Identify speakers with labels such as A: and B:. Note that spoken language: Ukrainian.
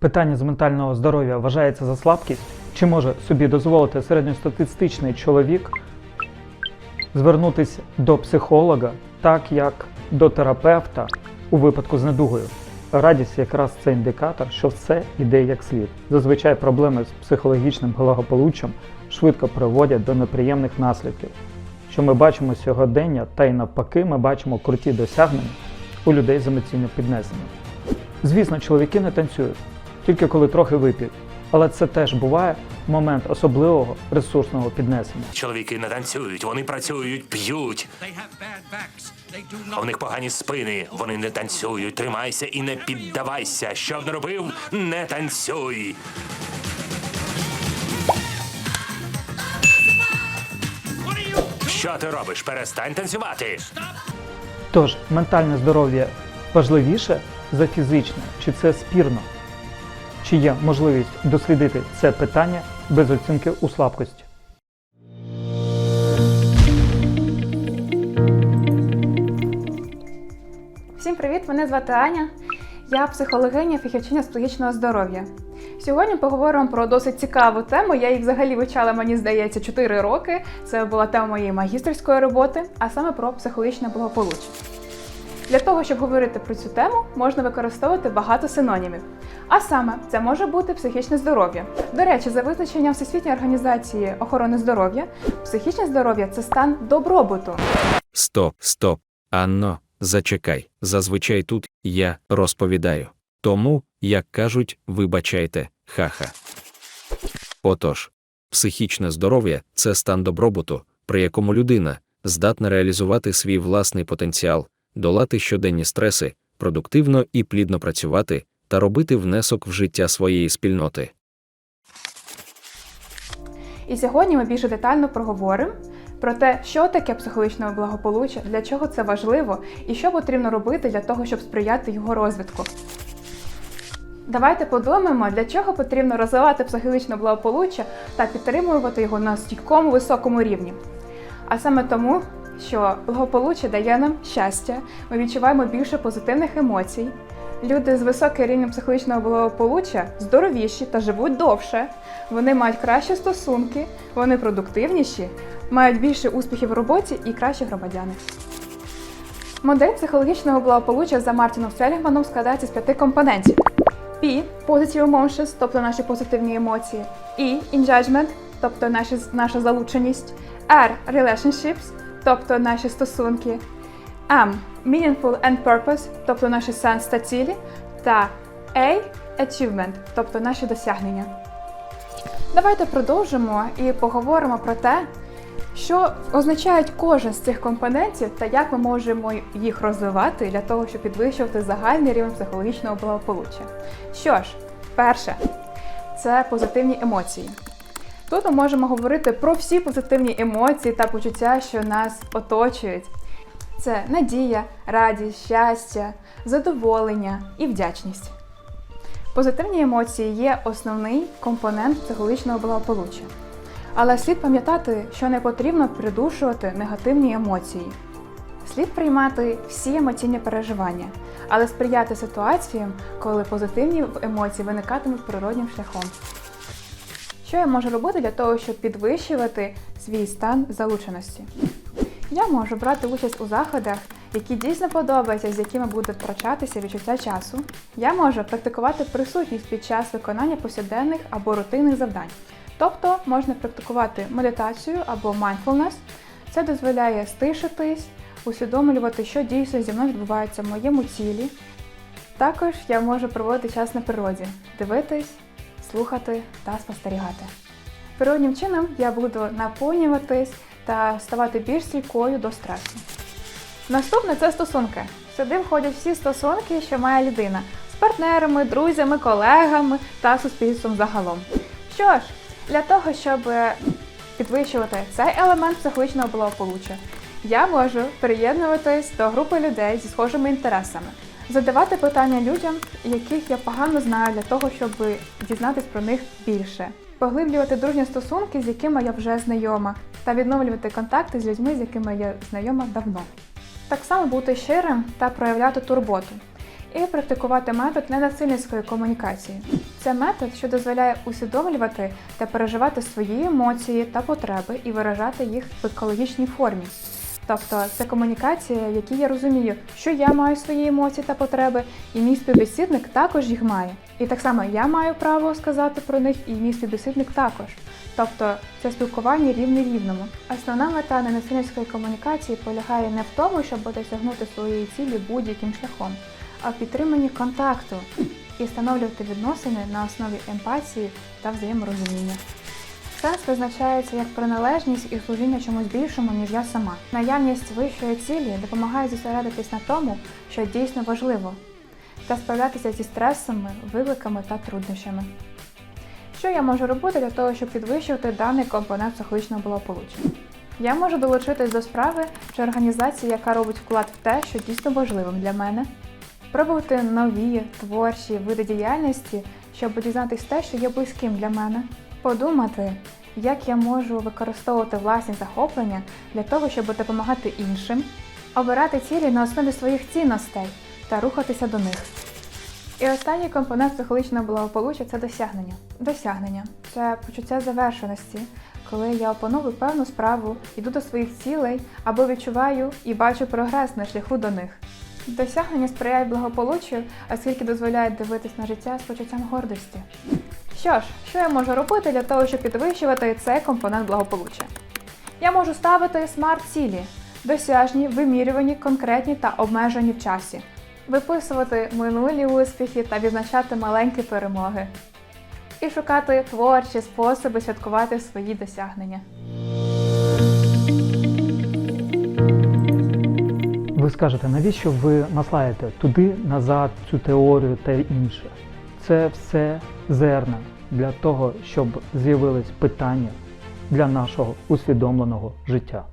A: Питання з ментального здоров'я вважається за слабкість? Чи може собі дозволити середньостатистичний чоловік звернутися до психолога, так як до терапевта у випадку з недугою? Радість якраз це індикатор, що все йде як слід. Зазвичай проблеми з психологічним благополуччям швидко приводять до неприємних наслідків. Що ми бачимо сьогодення, та й навпаки, ми бачимо круті досягнення у людей з емоційно піднесенням. Звісно, чоловіки не танцюють, тільки коли трохи вип'ють. Але це теж буває момент особливого ресурсного піднесення.
B: Чоловіки не танцюють, вони працюють, п'ють. А в них погані спини. Вони не танцюють. Тримайся і не піддавайся. Що б не робив, не танцюй. Що ти робиш? Перестань танцювати.
A: Тож, ментальне здоров'я важливіше за фізичне, чи це спірно? Чи є можливість дослідити це питання без оцінки у слабкості?
C: Всім привіт! Мене звати Аня. Я психологиня, фахівчиня з психічного здоров'я. Сьогодні поговоримо про досить цікаву тему. Я її взагалі вивчала, мені здається, 4 роки. Це була тема моєї магістерської роботи, а саме про психологічне благополуччя. Для того, щоб говорити про цю тему, можна використовувати багато синонімів. А саме, це може бути психічне здоров'я. До речі, за визначенням Всесвітньої організації охорони здоров'я, психічне здоров'я це стан добробуту.
D: Стоп, стоп. Анно, зачекай. Зазвичай тут я розповідаю. Тому, як кажуть, вибачайте, ха-ха. Отож, психічне здоров'я це стан добробуту, при якому людина здатна реалізувати свій власний потенціал, долати щоденні стреси, продуктивно і плідно працювати та робити внесок в життя своєї спільноти.
C: І сьогодні ми більше детально проговоримо про те, що таке психологічне благополуччя, для чого це важливо і що потрібно робити для того, щоб сприяти його розвитку. Давайте подумаємо, для чого потрібно розвивати психологічне благополуччя та підтримувати його на стійкому високому рівні. А саме тому, що благополуччя дає нам щастя, ми відчуваємо більше позитивних емоцій. Люди з високим рівнем психологічного благополуччя здоровіші та живуть довше. Вони мають кращі стосунки, вони продуктивніші, мають більше успіхів в роботі і кращі громадяни. Модель психологічного благополуччя за Мартіном Селігманом складається з п'яти компонентів: P – Positive Emotions, тобто наші позитивні емоції, E – Engagement, тобто наша залученість, R – Relationships, тобто наші стосунки, M – Meaningful and Purpose, тобто наші сенс та цілі, та A – Achievement, тобто наші досягнення. Давайте продовжимо і поговоримо про те, що означають кожен з цих компонентів та як ми можемо їх розвивати для того, щоб підвищувати загальний рівень психологічного благополуччя. Що ж, перше, це позитивні емоції. Тут ми можемо говорити про всі позитивні емоції та почуття, що нас оточують. Це надія, радість, щастя, задоволення і вдячність. Позитивні емоції є основний компонент психологічного благополуччя. Але слід пам'ятати, що не потрібно придушувати негативні емоції. Слід приймати всі емоційні переживання, але сприяти ситуаціям, коли позитивні емоції виникатимуть природнім шляхом. Що я можу робити для того, щоб підвищувати свій стан залученості? Я можу брати участь у заходах, які дійсно подобаються, з якими буде втрачатися відчуття часу. Я можу практикувати присутність під час виконання повсякденних або рутинних завдань. Тобто можна практикувати медитацію або mindfulness. Це дозволяє стишитись, усвідомлювати, що дійсно зі мною відбувається в моєму тілі. Також я можу проводити час на природі, дивитись, слухати та спостерігати. Природнім чином я буду наповнюватись та ставати більш стійкою до стресу. Наступне це стосунки. Сюди входять всі стосунки, що має людина з партнерами, друзями, колегами та суспільством загалом. Що ж, для того, щоб підвищувати цей елемент психологічного благополуччя, я можу приєднуватись до групи людей зі схожими інтересами, задавати питання людям, яких я погано знаю, для того, щоб дізнатись про них більше, поглиблювати дружні стосунки, з якими я вже знайома, та відновлювати контакти з людьми, з якими я знайома давно. Так само бути щирим та проявляти турботу і практикувати метод ненасильницької комунікації. Це метод, що дозволяє усвідомлювати та переживати свої емоції та потреби і виражати їх в екологічній формі. Тобто це комунікація, в якій я розумію, що я маю свої емоції та потреби, і мій співбесідник також їх має. І так само я маю право сказати про них, і мій співбесідник також. Тобто це спілкування рівне рівному. Основна мета ненасильницької комунікації полягає не в тому, щоб досягнути своєї цілі будь-яким шляхом, а в підтриманні контакту і встановлювати відносини на основі емпатії та взаєморозуміння. Сенс визначається як приналежність і служіння чомусь більшому, ніж я сама. Наявність вищої цілі допомагає зосередитись на тому, що дійсно важливо, та справлятися зі стресами, викликами та труднощами. Що я можу робити для того, щоб підвищувати даний компонент психологічного благополуччя? Я можу долучитись до справи чи організації, яка робить вклад в те, що дійсно важливим для мене, пробувати нові творчі види діяльності, щоб дізнатись те, що є близьким для мене, подумати, як я можу використовувати власні захоплення для того, щоб допомагати іншим, обирати цілі на основі своїх цінностей та рухатися до них. І останній компонент психологічного благополуччя це досягнення. Досягнення це почуття завершеності, коли я опановую певну справу, йду до своїх цілей або відчуваю і бачу прогрес на шляху до них. Досягнення сприяє благополуччю, оскільки дозволяє дивитись на життя з почуттям гордості. Що ж, що я можу робити для того, щоб підвищувати цей компонент благополуччя? Я можу ставити смарт-цілі, досяжні, вимірювані, конкретні та обмежені в часі, виписувати минулі успіхи та відзначати маленькі перемоги, і шукати творчі способи святкувати свої досягнення.
A: Ви скажете, навіщо ви наслаєте туди, назад цю теорію та інше? Це все зерна для того, щоб з'явились питання для нашого усвідомленого життя.